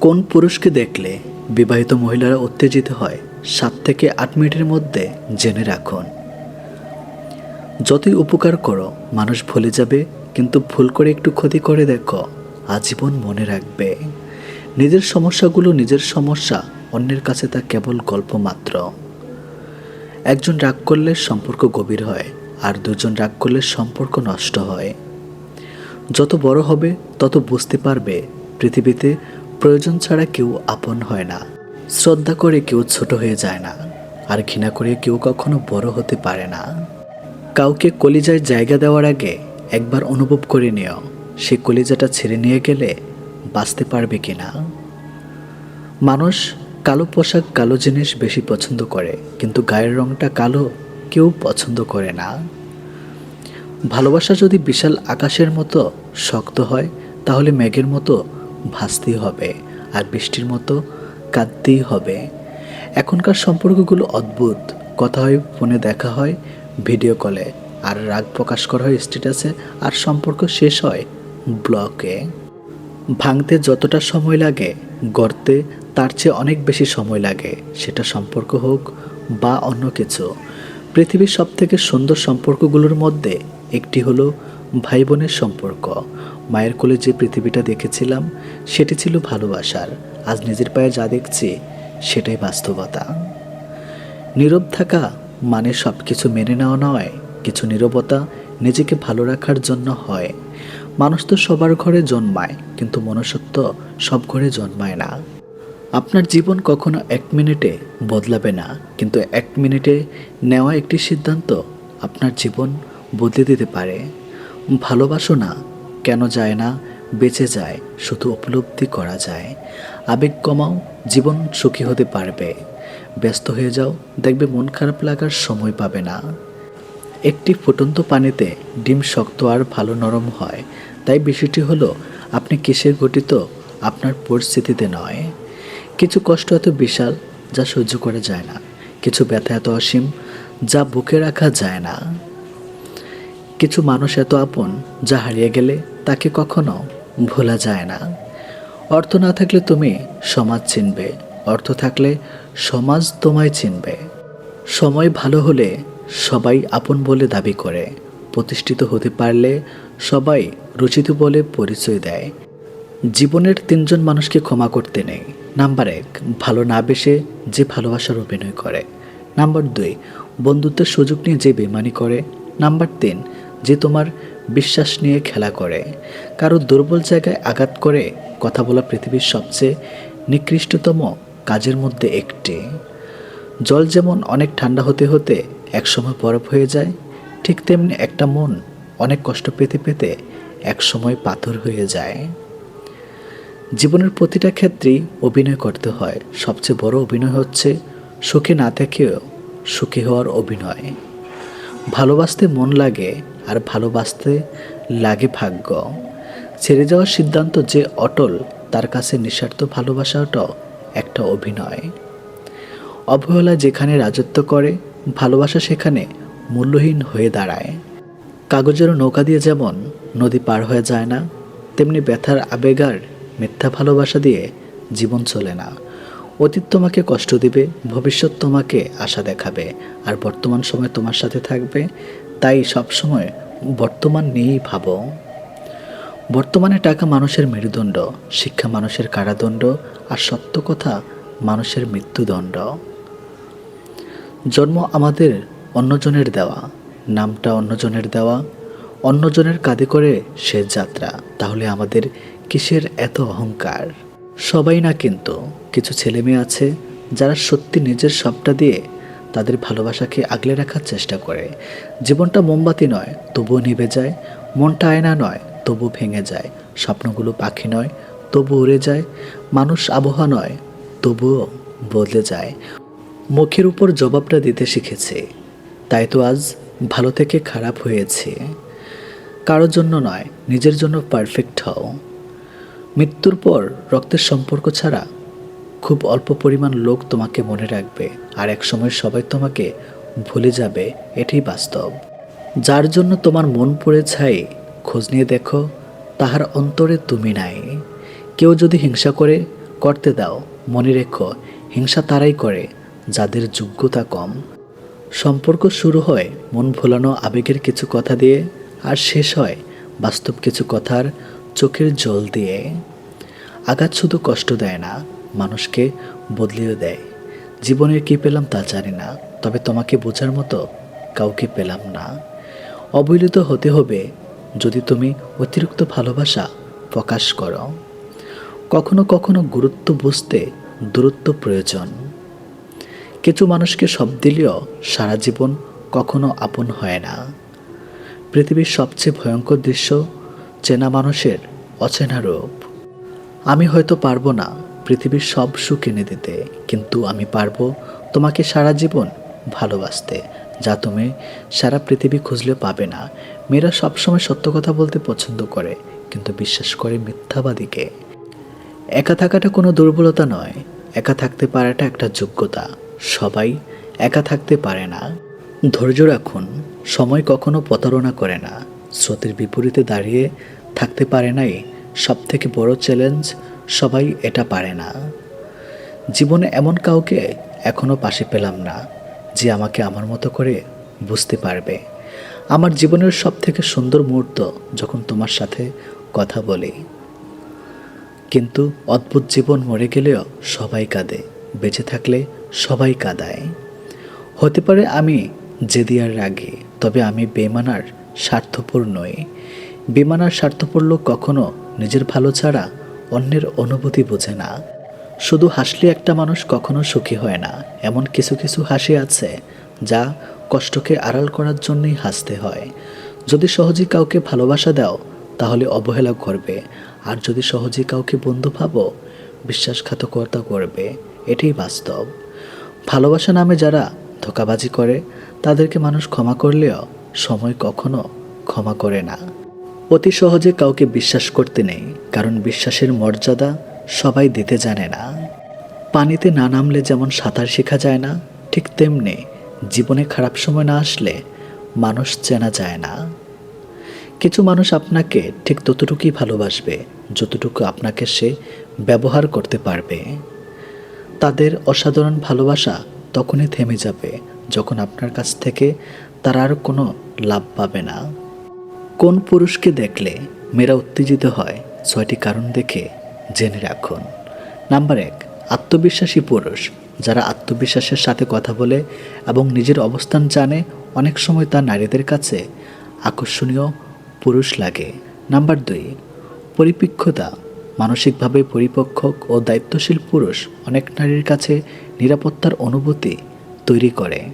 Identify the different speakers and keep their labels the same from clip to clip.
Speaker 1: কোন পুরুষকে দেখলে বিবাহিত মহিলারা উত্তেজিত হয়, সাত থেকে আট মিনিটের মধ্যে জেনে রাখুন। যতই উপকার করো, মানুষ ভুলে যাবে, কিন্তু ভুল করে একটু ক্ষতি করে দেখো, আজীবন মনে রাখবে। নিজের সমস্যাগুলো নিজের সমস্যা, অন্যের কাছে তা কেবল গল্প মাত্র। একজন রাগ করলে সম্পর্ক গভীর হয়, আর দুজন রাগ করলে সম্পর্ক নষ্ট হয়। যত বড় হবে, তত বুঝতে পারবে, পৃথিবীতে প্রয়োজন ছাড়া কেউ আপন হয় না। শ্রদ্ধা করে কেউ ছোট হয়ে যায় না, আর ঘৃণা করে কেউ কখনো বড় হতে পারে না। কাউকে কলিজায় জায়গা দেওয়ার আগে একবার অনুভব করে নিও, সে কলিজাটা ছেড়ে নিয়ে গেলে বাঁচতে পারবে কিনা। মানুষ কালো পোশাক, কালো জিনিস বেশি পছন্দ করে, কিন্তু গায়ের রংটা কালো কেউ পছন্দ করে না। ভালোবাসা যদি বিশাল আকাশের মতো শক্ত হয়, তাহলে মেঘের মতো ভাসতেই হবে আর বৃষ্টির মতো কাঁদতেই হবে। এখনকার সম্পর্কগুলো অদ্ভুত। কথা হয়, ফোনে দেখা হয় ভিডিও কলে আর রাগ প্রকাশ করা হয় স্ট্যাটাসে আর সম্পর্ক শেষ হয় ব্লকে ভাঙতে যতটা সময় লাগে, গড়তে তার চেয়ে অনেক বেশি সময় লাগে। সেটা সম্পর্ক হোক বা অন্য কিছু। পৃথিবীর সবথেকে সুন্দর সম্পর্কগুলোর মধ্যে একটি হলো ভাই বোনের সম্পর্ক। মায়ের কোলে যে পৃথিবীটা দেখেছিলাম, সেটি ছিল ভালোবাসার। আজ নিজের পায়ে যা দেখছি, সেটাই বাস্তবতা। নীরব থাকা মানে সব কিছু মেনে নেওয়া নয়, কিছু নীরবতা নিজেকে ভালো রাখার জন্য হয়। মানুষ তো সবার ঘরে জন্মায়, কিন্তু মনুষ্যত্ব সব ঘরে জন্মায় না। আপনার জীবন কখনো এক মিনিটে বদলাবে না, কিন্তু এক মিনিটে নেওয়া একটি সিদ্ধান্ত আপনার জীবন বদলে দিতে পারে। ভালোবাসো না, কেন যায় না, বেঁচে যায়, শুধু উপলব্ধি করা যায়। আবেগ কমাও, জীবন সুখী হতে পারবে। ব্যস্ত হয়ে যাও, দেখবে মন খারাপ লাগার সময় পাবে না। একটি ফুটন্ত পানিতে ডিম শক্ত আর ভালো নরম হয়, তাই বিষয়টি হলো, আপনি কিসের গঠিত আপনার পরিস্থিতিতে নয়। কিছু কষ্ট এত বিশাল, যা সহ্য করা যায় না। কিছু ব্যথা এত অসীম, যা বুকে রাখা যায় না। কিছু মানুষ এত আপন, যা হারিয়ে গেলে তাকে কখনো ভোলা যায় না। অর্থ না থাকলে তুমি সমাজ চিনবে। অর্থ থাকলে সমাজ তোমায় চিনবে। সময় ভালো হলে সবাই আপন বলে দাবি করে। প্রতিষ্ঠিত হতে পারলে সবাই রচিত বলে পরিচয় দেয়। জীবনের তিনজন মানুষকে ক্ষমা করতে নেই। নাম্বার এক, ভালো না বেসে যে ভালোবাসার অভিনয় করে। নাম্বার দুই, বন্ধুত্বের সুযোগ নিয়ে যে বেমানি করে। নাম্বার তিন যে তোমার বিশ্বাস নিয়ে খেলা করে, কারও দুর্বল জায়গায় আঘাত করে কথা বলা পৃথিবীর সবচেয়ে নিকৃষ্টতম কাজের মধ্যে একটি। জল যেমন অনেক ঠান্ডা হতে হতে একসময় বরফ হয়ে যায়, ঠিক তেমনি একটা মন অনেক কষ্ট পেতে পেতে একসময় পাথর হয়ে যায়। জীবনের প্রতিটা ক্ষেত্রেই অভিনয় করতে হয়। সবচেয়ে বড় অভিনয় হচ্ছে সুখে না থেকেও সুখী হওয়ার অভিনয়। ভালোবাসতে মন লাগে আর ভালোবাসতে লাগে ভাগ্য। ছেড়ে যাওয়ার সিদ্ধান্ত যে অটল, তার কাছে নিঃস্বার্থ ভালোবাসাটাও একটা অভিনয়। অবহেলা যেখানে রাজত্ব করে, ভালোবাসা সেখানে মূল্যহীন হয়ে দাঁড়ায়। কাগজের নৌকা দিয়ে যেমন নদী পার হয়ে যায় না, তেমনি ব্যথার আবেগার মিথ্যা ভালোবাসা দিয়ে জীবন চলে না। অতীত তোমাকে কষ্ট দিবে, ভবিষ্যৎ তোমাকে আশা দেখাবে, আর বর্তমান সময় তোমার সাথে থাকবে তাই সবসময় বর্তমান নিয়েই ভাবো। বর্তমানে টাকা মানুষের মেরুদণ্ড, শিক্ষা মানুষের কারাদণ্ড, আর সত্য কথা মানুষের মৃত্যুদণ্ড। জন্ম আমাদের অন্যজনের দেওয়া, নামটা অন্যজনের দেওয়া, অন্যজনের কাঁধে করে সে যাত্রা, তাহলে আমাদের কিসের এত অহংকার? সবাই না কিন্তু, কিছু ছেলেমেয়ে আছে যারা সত্যি নিজের সবটা দিয়ে তাদের ভালোবাসাকে আগলে রাখার চেষ্টা করে। জীবনটা মোমবাতি নয়, তবুও নিভে যায়। মনটা আয়না নয় তবু ভেঙে যায়। স্বপ্নগুলো পাখি নয় তবু উড়ে যায়। মানুষ আবহাওয়া নয়, তবুও বদলে যায়। মুখের উপর জবাবটা দিতে শিখেছে। তাই তো আজ ভালো থেকে খারাপ হয়েছে। কারোর জন্য নয়, নিজের জন্য পারফেক্ট হও। মৃত্যুর পর রক্তের সম্পর্ক ছাড়া খুব অল্প পরিমাণ লোক তোমাকে মনে রাখবে, আর এক সময় সবাই তোমাকে ভুলে যাবে, এটাই বাস্তব। যার জন্য তোমার মন পড়ে ছাই, খোঁজ নিয়ে দেখো, তাহার অন্তরে তুমি নাই। কেউ যদি হিংসা করে, করতে দাও, মনে রেখো, হিংসা তারাই করে, যাদের যোগ্যতা কম। সম্পর্ক শুরু হয় মন ভোলানো আবেগের কিছু কথা দিয়ে, আর শেষ হয় বাস্তব কিছু কথার চোখের জল দিয়ে। আঘাত শুধু কষ্ট দেয় না মানুষকে বদলিয়ে দেয়। জীবনে কী পেলাম তা জানি না, তবে তোমাকে বোঝার মতো কাউকে পেলাম না। অবহেলিত হতে হবে যদি তুমি অতিরিক্ত ভালোবাসা প্রকাশ করো। কখনো কখনো গুরুত্ব বুঝতে দূরত্ব প্রয়োজন। কিছু মানুষকে সব দিলেও সারা জীবন কখনো আপন হয় না। পৃথিবীর সবচেয়ে ভয়ঙ্কর দৃশ্য চেনা মানুষের অচেনা রূপ। আমি হয়তো পারব না পৃথিবীর সব সুখ এনে দিতে। কিন্তু আমি পারব তোমাকে সারা জীবন ভালোবাসতে, যা তুমি সারা পৃথিবী খুঁজলে পাবে না। মেয়েরা সবসময় সত্য কথা বলতে পছন্দ করে, কিন্তু বিশ্বাস করে মিথ্যাবাদীকে। একা থাকাটা কোনো দুর্বলতা নয়। একা থাকতে পারাটা একটা যোগ্যতা। সবাই একা থাকতে পারে না। ধৈর্য রাখুন, সময় কখনো প্রতারণা করে না। স্রোতের বিপরীতে দাঁড়িয়ে থাকতে পারে নাই সব থেকে বড় চ্যালেঞ্জ সবাই এটা পারে না। জীবনে এমন কাউকে এখনও পাশে পেলাম না, যে আমাকে আমার মতো করে বুঝতে পারবে। আমার জীবনের সব থেকে সুন্দর মুহূর্ত যখন তোমার সাথে কথা বলি। কিন্তু অদ্ভুত জীবন মরে গেলেও সবাই কাঁদে, বেঁচে থাকলে সবাই কাঁদায়। হতে পারে আমি জেদিয়ার রাগী, তবে আমি বেমানার স্বার্থপর নই। বেমানার স্বার্থপর লোক কখনো নিজের ভালো ছাড়া অন্যের অনুভূতি বোঝে না। শুধু হাসলে একটা মানুষ কখনো সুখী হয় না, এমন কিছু কিছু হাসি আছে, যা কষ্টকে আড়াল করার জন্যই হাসতে হয়। যদি সহজে কাউকে ভালোবাসা দাও, তাহলে অবহেলা করবে আর যদি সহজে কাউকে বন্ধু ভাবো, বিশ্বাসঘাতকতা করবে, এটাই বাস্তব। ভালোবাসা নামে যারা ধোকাবাজি করে, তাদেরকে মানুষ ক্ষমা করলেও সময় কখনো ক্ষমা করে না। অতি সহজে কাউকে বিশ্বাস করতে নেই, কারণ বিশ্বাসের মর্যাদা সবাই দিতে জানে না। পানিতে না নামলে যেমন সাঁতার শেখা যায় না, ঠিক তেমনি জীবনে খারাপ সময় না আসলে মানুষ চেনা যায় না। কিছু মানুষ আপনাকে ঠিক ততটুকুই ভালোবাসবে, যতটুকু আপনাকে সে ব্যবহার করতে পারবে। তাদের অসাধারণ ভালোবাসা তখনই থেমে যাবে, যখন আপনার কাছ থেকে তারা আর কোনো লাভ পাবে না। কোন পুরুষকে দেখলে মেয়েরা উত্তেজিত হয়, ছয়টি কারণ দেখে জেনে রাখুন। নাম্বার এক, আত্মবিশ্বাসী পুরুষ। যারা আত্মবিশ্বাসের সাথে কথা বলে এবং নিজের অবস্থান জানে, অনেক সময় তা নারীদের কাছে আকর্ষণীয় পুরুষ লাগে। নাম্বার দুই, পরিপক্কতা। মানসিকভাবে পরিপক্ক ও দায়িত্বশীল পুরুষ অনেক নারীর কাছে নিরাপত্তার অনুভূতি তৈরি করে।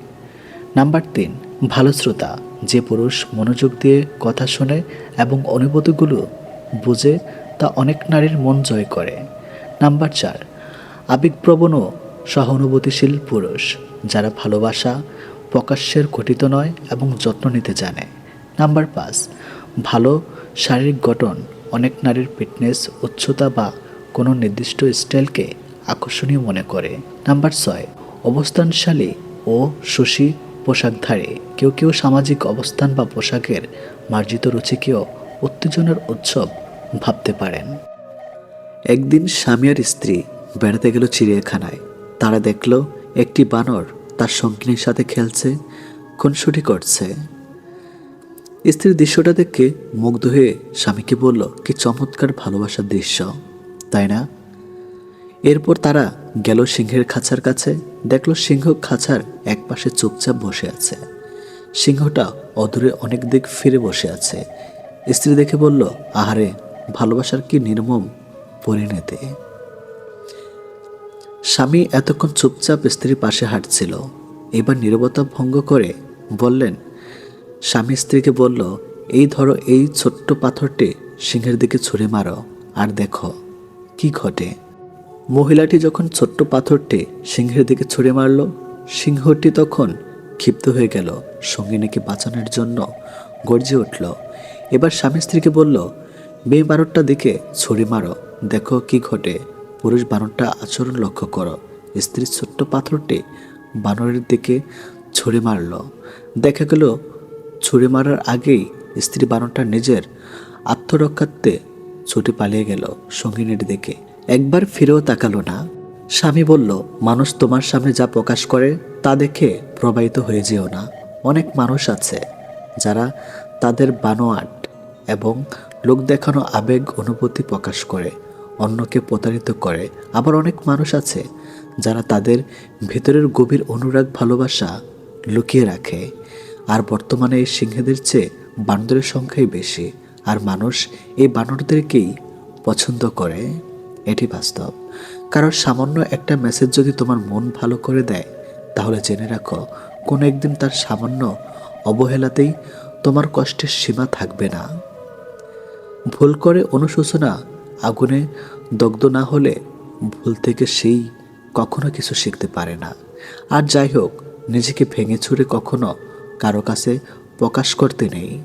Speaker 1: নাম্বার তিন ভালো শ্রোতা, যে পুরুষ মনোযোগ দিয়ে কথা শোনে এবং অনুভূতিগুলো বুঝে তা অনেক নারীর মন জয় করে। নাম্বার চার, আবেগপ্রবণ সহানুভূতিশীল পুরুষ, যারা ভালোবাসা প্রকাশ্যের গঠিত নয় এবং যত্ন নিতে জানে। নাম্বার পাঁচ, ভালো শারীরিক গঠন অনেক নারীর ফিটনেস, উচ্চতা বা কোনো নির্দিষ্ট স্টাইলকে আকর্ষণীয় মনে করে। নাম্বার ছয়, অবস্থানশালী ও সুশী পোশাকধারী কেউ কেউ সামাজিক অবস্থান বা পোশাকের মার্জিত রুচিকেও উত্তেজনার উৎসব ভাবতে পারেন। একদিন স্বামী আর স্ত্রী বেড়াতে গেল চিড়িয়াখানায়। তারা দেখল একটি বানর তার সঙ্গিনীর সাথে খেলছে, খুনসুটি করছে। স্ত্রীর দৃশ্যটা দেখে মুগ্ধ হয়ে স্বামীকে বলল, কি চমৎকার ভালোবাসার দৃশ্য। তাই না? এরপর তারা গেল সিংহের খাঁচার কাছে, দেখল সিংহ খাঁচার এক পাশে চুপচাপ বসে আছে। সিংহটা অদূরে অনেক দিক ফিরে বসে আছে। স্ত্রী দেখে বলল, আহারে, ভালোবাসার কি নির্মম পরিণতি? স্বামী এতক্ষণ চুপচাপ স্ত্রীর পাশে হাঁটছিল। এবার নীরবতা ভঙ্গ করে বললেন, স্বামী স্ত্রীকে বলল, এই ধরো এই ছোট্ট পাথরটি সিংহের দিকে ছুঁড়ে মারো, আর দেখো কি ঘটে মহিলাটি যখন ছোট্ট পাথরটি সিংহের দিকে ছুঁড়ে মারল, সিংহটি তখন ক্ষিপ্ত হয়ে গেল, সঙ্গিনীকে বাঁচানোর জন্য গর্জে উঠল। এবার স্বামী স্ত্রীকে বলল, মেয়ে বানরটা দিকে ছুরি মারো, দেখো কি ঘটে। পুরুষ বানরটা আচরণ লক্ষ্য করো। স্ত্রীর ছোট্ট পাথরটি বানরের দিকে ছুঁড়ে মারল। দেখা গেল ছুরি মারার আগেই স্ত্রী বানরটা নিজের আত্মরক্ষার্থে ছুটে পালিয়ে গেল সঙ্গিনীর দিকে। একবার ফিরেও তাকালো না। স্বামী বলল, মানুষ তোমার সামনে যা প্রকাশ করে, তা দেখে প্রবাহিত হয়ে যেও না। অনেক মানুষ আছে, যারা তাদের বানোয়াট এবং লোক দেখানো আবেগ অনুভূতি প্রকাশ করে, অন্যকে প্রতারিত করে। আবার অনেক মানুষ আছে, যারা তাদের ভিতরের গভীর অনুরাগ ভালোবাসা লুকিয়ে রাখে। আর বর্তমানে এই সিংহেদের চেয়ে বানরের সংখ্যাই বেশি। আর মানুষ এই বানরদেরকেই পছন্দ করে। এটি বাস্তব। কারণ সামান্য একটা মেসেজ যদি তোমার মন ভালো করে দেয়, তাহলে জেনে রাখো, কোনো একদিন তার সামান্য অবহেলাতেই তোমার কষ্টের সীমা থাকবে না। ভুল করে অনুশোচনা, আগুনে দগ্ধ না হলে ভুল থেকে সেই কখনো কিছু শিখতে পারে না। আর যাই হোক, নিজেকে ভেঙে ছুড়ে কখনো কারও কাছে প্রকাশ করতে নেই।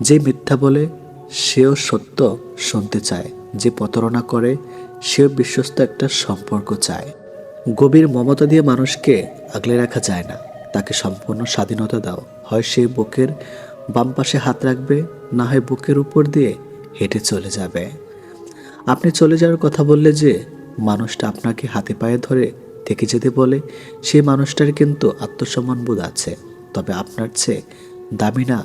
Speaker 1: যে মিথ্যা বলে, সেও সত্য শুনতে চায়। যে প্রতারণা করে, সেও বিশ্বস্ত একটা সম্পর্ক চায়। গভীর মমতা দিয়ে মানুষকে আগলে রাখা যায় না। তাকে সম্পূর্ণ স্বাধীনতা দাও। হয় সে বুকের বাম পাশে হাত রাখবে, না হয় বুকের উপর দিয়ে হেঁটে চলে যাবে। আপনি চলে যাওয়ার কথা বললে যে মানুষটা আপনাকে হাতে পায়ে ধরে থেকে যেতে বলে, সেই মানুষটার কিন্তু আত্মসম্মান বোধ আছে। তবে আপনার চেয়ে দামি না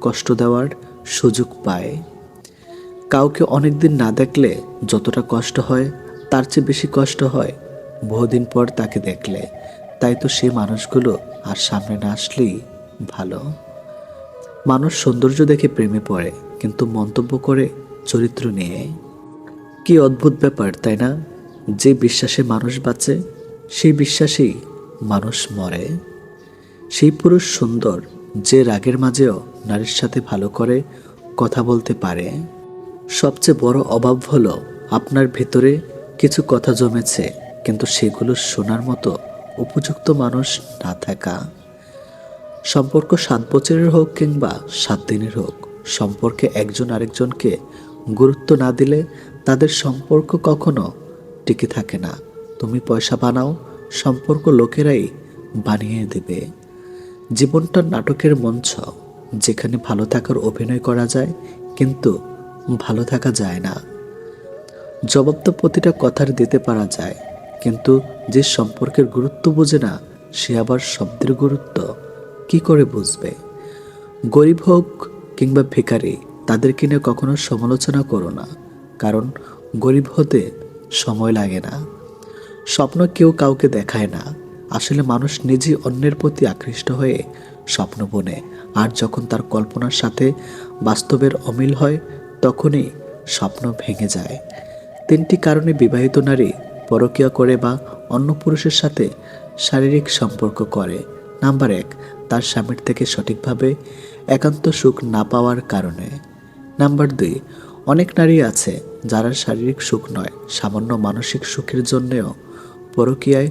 Speaker 1: কষ্ট দেওয়ার সুযোগ পায়। কাউকে অনেক দিন না দেখলে যতটা কষ্ট হয়, তার চেয়ে বেশি কষ্ট হয় বহুদিন পর তাকে দেখলে। তাই তো সেই মানুষগুলো আর সামনে না আসলেই ভালো। মানুষ সৌন্দর্য দেখে প্রেমে পড়ে, কিন্তু মন্তব্য করে চরিত্র নিয়ে। কি অদ্ভুত ব্যাপার, তাই না? যে বিশ্বাসে মানুষ বাঁচে, সেই বিশ্বাসেই মানুষ মরে। সেই পুরুষ সুন্দর যে রাগের মাঝেও নারীর সাথে ভালো করে কথা বলতে পারে, সবচেয়ে বড় অভাব হলো আপনার ভেতরে কিছু কথা জমেছে, কিন্তু সেগুলো শোনার মতো উপযুক্ত মানুষ না থাকা। সম্পর্ক সাত বছরের হোক কিংবা সাত দিনের হোক, সম্পর্কে একজন আরেকজনকে গুরুত্ব না দিলে তাদের সম্পর্ক কখনো টিকে থাকে না। তুমি পয়সা বানাও, সম্পর্ক লোকেরাই বানিয়ে দেবে। জীবনটা নাটকের মঞ্চ, যেখানে ভালো থাকার অভিনয় করা যায়, কিন্তু ভালো থাকা যায় না। জবাব তো প্রতিটা কথার দিতে পারা যায়, কিন্তু যে সম্পর্কের গুরুত্ব বোঝে না, সে আবার শব্দের গুরুত্ব। কি করে বুঝবে? গরিব হোক কিংবা ভিখারি তাদেরকে নিয়ে কখনো সমালোচনা করো না, কারণ গরিব হতে সময় লাগে না। স্বপ্ন কেউ কাউকে দেখায় না আসলে মানুষ নিজে অন্যের প্রতি আকৃষ্ট হয়ে স্বপ্ন বনে। আর যখন তার কল্পনার সাথে বাস্তবের অমিল হয়, তখনই স্বপ্ন ভেঙে যায়। তিনটি কারণে বিবাহিত নারী পরকীয়া করে বা অন্য পুরুষের সাথে শারীরিক সম্পর্ক করে। নাম্বার এক, তার স্বামীর থেকে সঠিকভাবে একান্ত সুখ না পাওয়ার কারণে। নাম্বার দুই, অনেক নারী আছে যারা শারীরিক সুখ নয়, সামান্য মানসিক সুখের জন্যেও পরকীয়ায়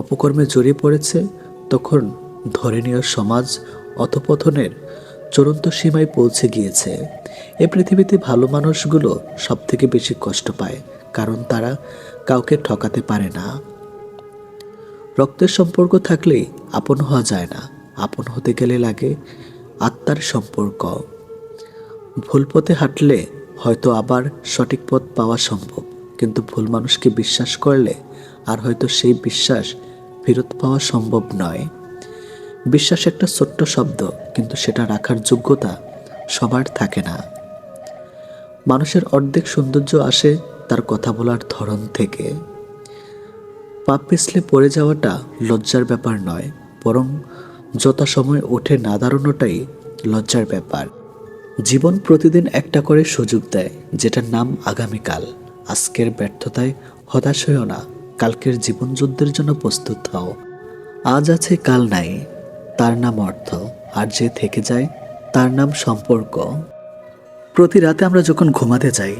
Speaker 1: অপকর্মে জড়িয়ে পড়েছে, তখন ধরে নেওয়া সমাজ অথপথনের চূড়ান্ত সীমায় পৌঁছে গিয়েছে। এ পৃথিবীতে ভালো মানুষগুলো সব থেকে বেশি কষ্ট পায়, কারণ তারা কাউকে ঠকাতে পারে না। রক্তের সম্পর্ক থাকলেই আপন হওয়া যায় না, আপন হতে গেলে লাগে আত্মার সম্পর্ক। ভুল পথে হাঁটলে হয়তো আবার সঠিক পথ পাওয়া সম্ভব, কিন্তু ভুল মানুষকে বিশ্বাস করলে আর হয়তো সেই বিশ্বাস ফেরত পাওয়া সম্ভব নয়। বিশ্বাস একটা ছোট্ট শব্দ, কিন্তু সেটা রাখার যোগ্যতা সবার থাকে না। মানুষের অর্ধেক সৌন্দর্য আসে তার কথা বলার ধরন থেকে। পা পিছলে পড়ে যাওয়াটা লজ্জার ব্যাপার নয়, বরং যথাসময় ওঠে না দাঁড়ানোটাই লজ্জার ব্যাপার। জীবন প্রতিদিন একটা করে সুযোগ দেয়, যেটার নাম আগামীকাল। আজকের ব্যর্থতায় হতাশ হয়েও না। কালকের জীবন যুদ্ধের জন্য প্রস্তুত হও। আজ আছে, কাল নাই। তার নাম অর্থ। আর যে থেকে যায়, তার নাম সম্পর্ক। প্রতি রাতে আমরা যখন ঘুমাতে যাই,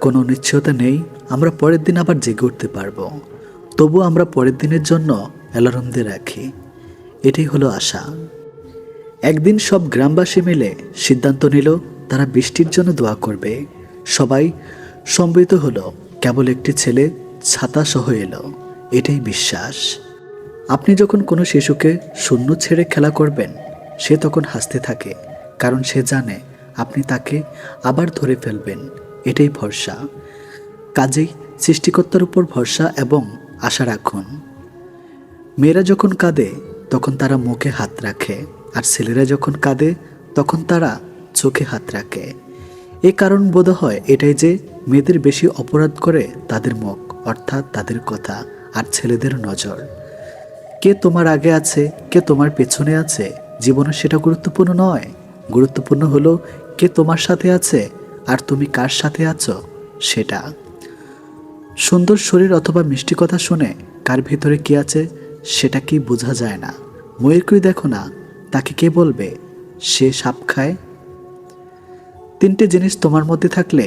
Speaker 1: কোনো নিশ্চয়তা নেই, আমরা পরের দিন আবার জেগে উঠতে পারব। তবু আমরা পরের দিনের জন্য অ্যালার্ম দিয়ে রাখি। এটাই হলো আশা। একদিন সব গ্রামবাসী মিলে সিদ্ধান্ত নিল, তারা বৃষ্টির জন্য দোয়া করবে। সবাই সম্মিলিত হলো। কেবল একটি ছেলে ছাতা সহ এলো। এটাই বিশ্বাস। আপনি যখন কোনো শিশুকে শূন্য ছেড়ে খেলা করবেন, সে তখন হাসতে থাকে, কারণ সে জানে আপনি তাকে আবার ধরে ফেলবেন। এটাই ভরসা। কাজেই সৃষ্টিকর্তার উপর ভরসা এবং আশা রাখুন। মেয়েরা যখন কাঁদে, তখন তারা মুখে হাত রাখে, আর ছেলেরা যখন কাঁদে, তখন তারা চোখে হাত রাখে। এ কারণ বোধ হয় এটাই যে মেয়েদের বেশি অপরাধ করে তাদের মুখ অর্থাৎ তাদের কথা আর ছেলেদের নজর। কে তোমার আগে আছে, কে তোমার পেছনে আছে, জীবনে সেটা গুরুত্বপূর্ণ নয়। গুরুত্বপূর্ণ হলো কে তোমার সাথে আছে আর তুমি কার সাথে আছো, সেটা। সুন্দর শরীর অথবা মিষ্টি কথা শুনে কার ভিতরে কি আছে, সেটা কি বোঝা যায় না। ময়ূরকুই দেখো না, তাকে কে বলবে? সে সাপ খায়। তিনটে জিনিস তোমার মধ্যে থাকলে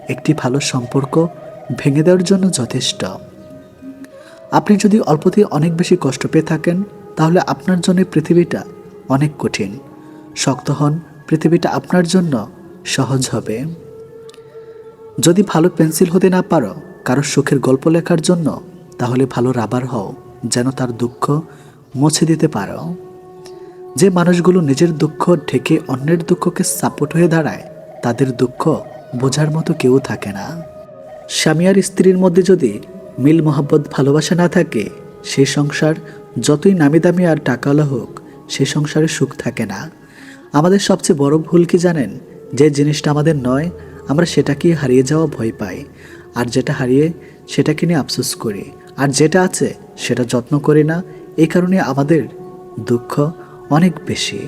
Speaker 1: একটি ভালো সম্পর্ক ভেঙে দেওয়ার জন্য যথেষ্ট। আপনি যদি অল্পতেই অনেক বেশি কষ্ট পেয়ে থাকেন, তাহলে আপনার জন্য পৃথিবীটা অনেক কঠিন। শক্ত হন, পৃথিবীটা আপনার জন্য সহজ হবে। যদি ভালো পেন্সিল হতে না পারো, কারও সুখের গল্প লেখার জন্য, তাহলে ভালো রাবার হও, যেন তার দুঃখ মুছে দিতে পারো। যে মানুষগুলো নিজের দুঃখ ঢেকে অন্যের দুঃখকে সাপোর্ট হয়ে দাঁড়ায়, তাদের দুঃখ বোঝার মতো কেউ থাকে না। স্বামী আর স্ত্রীর মধ্যে যদি মিল মোহাব্বত ভালোবাসা না থাকে সেই সংসার যতই নামি দামি আর টাকাওয়ালা হোক, সে সংসারে সুখ থাকে না। আমাদের সবচেয়ে বড় ভুল কি জানেন? যে জিনিসটা আমাদের নয়, আমরা সেটাকেই হারিয়ে যাওয়া ভয় পাই। আর যেটা হারিয়ে, সেটাকে নিয়ে আফসোস করি। আর যেটা আছে, সেটা যত্ন করি না। এই কারণে আমাদের দুঃখ অনেক বেশি।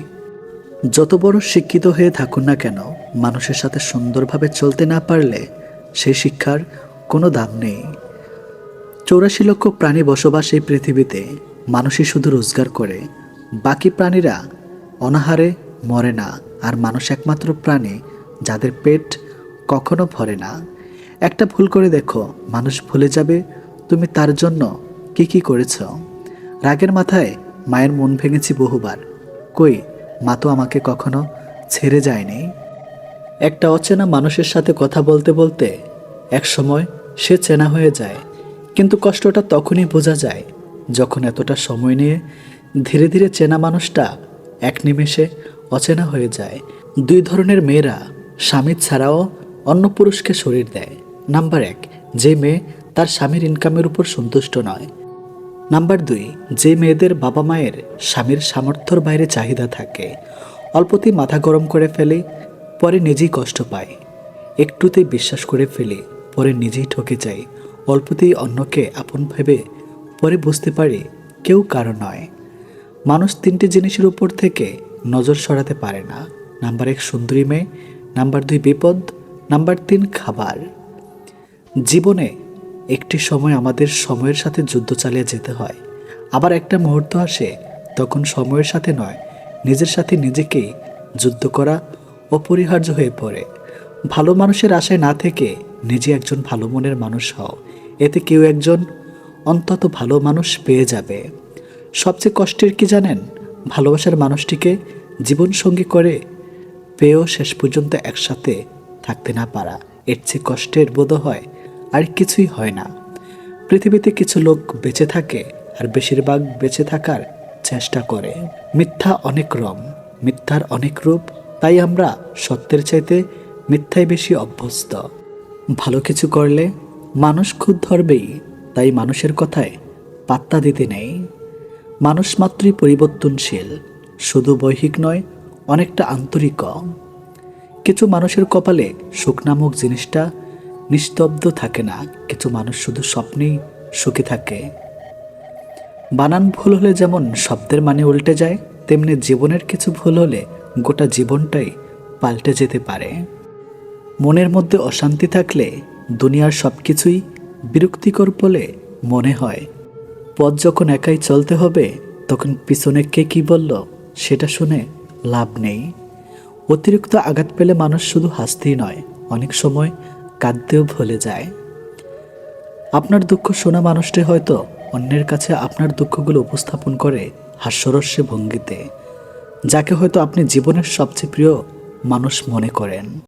Speaker 1: যত বড় শিক্ষিত হয়ে থাকুন না কেন মানুষের সাথে সুন্দরভাবে চলতে না পারলে সেই শিক্ষার কোনো দাম নেই। চৌরাশি লক্ষ প্রাণী বসবাস এই পৃথিবীতে, মানুষই শুধু রোজগার করে। বাকি প্রাণীরা অনাহারে মরে না, আর মানুষ একমাত্র প্রাণী যাদের পেট কখনো ভরে না। একটা ভুল করে দেখো, মানুষ ভুলে যাবে, তুমি তার জন্য কি কি করেছ। রাগের মাথায় মায়ের মন ভেঙেছি বহুবার। কই, মা তো আমাকে কখনো ছেড়ে যায়নি। একটা অচেনা মানুষের সাথে কথা বলতে বলতে এক সময় সে চেনা হয়ে যায়। কিন্তু কষ্টটা তখনই বোঝা যায় যখন এতটা সময় নিয়ে ধীরে ধীরে চেনা মানুষটা এক নিমেষে অচেনা হয়ে যায়। দুই ধরনের মেয়েরা স্বামী ছাড়াও অন্য পুরুষকে শরীর দেয়। নাম্বার এক, যে মেয়ে তার স্বামীর ইনকামের উপর সন্তুষ্ট নয়। নাম্বার দুই, যে মেয়েদের বাবা মায়ের স্বামীর সামর্থ্যর বাইরে চাহিদা থাকে। অল্পতেই মাথা গরম করে ফেলে পরে নিজেই কষ্ট পায়। একটুতেই বিশ্বাস করে ফেলে, পরে নিজেই ঠকে যায়। অল্পতেই অন্যকে আপন ভেবে, পরে বুঝতে পারে কেউ কারও নয়। মানুষ তিনটি জিনিসের উপর থেকে নজর সরাতে পারে না। নাম্বার এক, সুন্দরী মেয়ে। নাম্বার দুই, বিপদ। নাম্বার তিন, খাবার। জীবনে একটি সময় আমাদের সময়ের সাথে যুদ্ধ চালিয়ে যেতে হয়। আবার একটা মুহূর্ত আসে, তখন সময়ের সাথে নয়, নিজের সাথে নিজেকেই যুদ্ধ করা অপরিহার্য হয়ে পড়ে। ভালো মানুষের আশায় না থেকে নিজে একজন ভালো মনের মানুষ হও। এতে কেউ একজন অন্তত ভালো মানুষ পেয়ে যাবে। সবচেয়ে কষ্টের কি জানেন? ভালোবাসার মানুষটিকে জীবনসঙ্গী করে পেয়েও শেষ পর্যন্ত একসাথে থাকতে না পারা। এর চেয়ে কষ্টের বোধ হয় আর কিছুই হয় না। পৃথিবীতে কিছু লোক বেঁচে থাকে আর বেশিরভাগ বেঁচে থাকার চেষ্টা করে। মিথ্যা অনেক রম, মিথ্যার অনেক রূপ তাই আমরা সত্যের চাইতে মিথ্যায় বেশি অভ্যস্ত। ভালো কিছু করলে মানুষ খুদ ধরবেই, তাই মানুষের কথায় পাত্তা দিতে নেই। মানুষ মাত্রই পরিবর্তনশীল, শুধু বৈহিক নয়, অনেকটা আন্তরিক কিছু মানুষের কপালে সুখ নামক জিনিসটা নিস্তব্ধ থাকে না, কিছু মানুষ শুধু স্বপ্নেই সুখী থাকে। বানান ভুল হলে যেমন শব্দের মানে উল্টে যায়, তেমনি জীবনের কিছু ভুল হলে গোটা জীবনটাই পাল্টে যেতে পারে। মনের মধ্যে অশান্তি থাকলে দুনিয়ার সব কিছুই বিরক্তিকর বলে মনে হয়। পথ যখন একাই চলতে হবে, তখন পিছনে কে কি বলল সেটা শুনে লাভ নেই। অতিরিক্ত আঘাত পেলে মানুষ শুধু হাসতেই নয়, অনেক সময় কাঁদতেও ভুলে যায়। আপনার দুঃখ শোনা মানুষটি হয়তো অন্যের কাছে আপনার দুঃখগুলো উপস্থাপন করে হাস্যরস্যে ভঙ্গিতে। যাকে হয়তো আপনি জীবনের সবচেয়ে প্রিয় মানুষ মনে করেন।